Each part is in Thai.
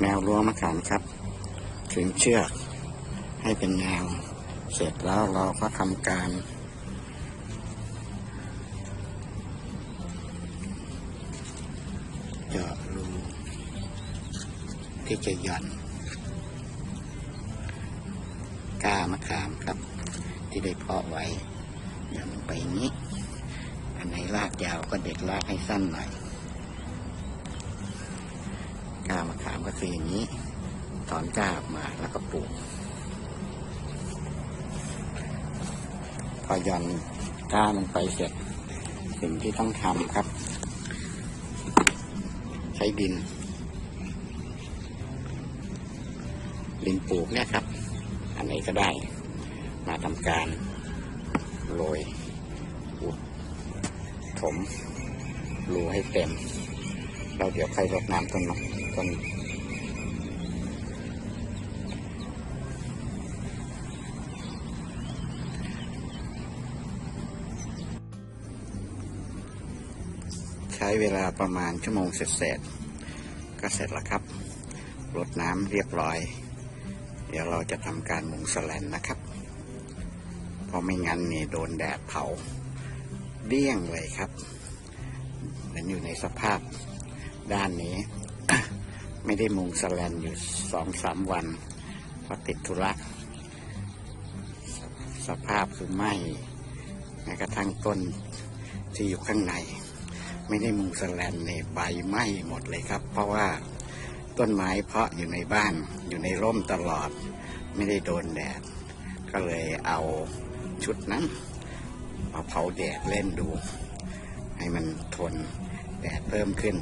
แนวรั้วมะขามครับถึงเชือกให้เป็นแนว เสร็จแล้วเราก็ทำการ เจาะรูที่จะหย่อนก้ามะขามครับ ที่ได้เพาะไว้หย่อนลงไปนี้ อันไหนรากยาวก็เด็ดรากให้สั้นหน่อย ก้ามะขามก็คืออย่างนี้ ถอนก้าออกมาแล้วก็ปลูก พอหย่อนก้าลงไปเสร็จ สิ่งที่ต้องทำครับ ใช้ดินดินปลูกเนี่ยครับ อันไหนก็ได้ มาทำการโรยอุดถมรูให้เต็ม เราเดี๋ยวใครรดน้ำต้นน กต้นใช้เวลาประมาณชั่วโมงเสร็จๆก็เสร็จแล้วครับรดน้ำเรียบร้อย เดี๋ยวเราจะทำการมุงสแลนนะครับ เพราะไม่งั้นนี่โดนแดดเผาเดี้ยงเลยครับ เหมือนอยู่ในสภาพด้านนี้ ไม่ได้มุงสแลนอยู่สองสามวันเพราะติดธุระสสภาพคือไหมแม้กระทั่งต้นที่อยู่ข้างใน ไม่ได้มุงสแลนเนี่ยใบไหม้หมดเลยครับ เพราะว่าต้นไม้เพาะอยู่ในบ้านอยู่ในร่มตลอด ไม่ได้โดนแดด ก็เลยเอาชุดนั้นมาเผาแดดเล่นดู ให้มันทนแดดเพิ่มขึ้น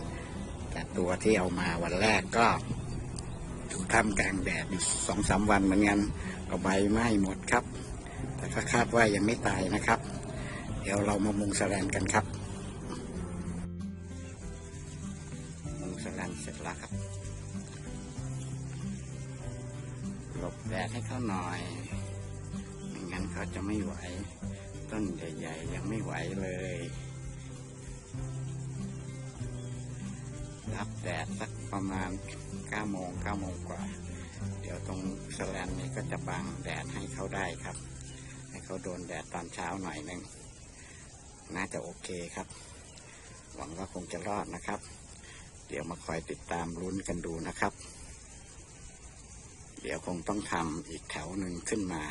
แต่ตัวที่เอามาวันแรกก็อยู่ท่ามกลางแดดอยู่สองสามวันเหมือนกันก็ใบไหม้หมดครับ แต่ก็คาดว่ายังไม่ตายนะครับ เดี๋ยวเรามามุงสแลนกันครับ มุงสแลนเสร็จแล้วครับหลบแดดให้เขาหน่อยไม่งั้นเขาจะไม่ไหว ต้นใหญ่ๆยังไม่ไหวเลย รับแดดสักประมาณ9โมง9โมงกว่า เดี๋ยวตรงสแลนนี้ก็จะบังแดดให้เขาได้ครับ ให้เขาโดนแดดตอนเช้าหน่อยหนึ่งน่าจะโอเคครับ หวังว่าคงจะรอดนะครับ เดี๋ยวมาคอยติดตามลุ้นกันดูนะครับ เดี๋ยวคงต้องทำอีกแถวหนึ่งขึ้นมา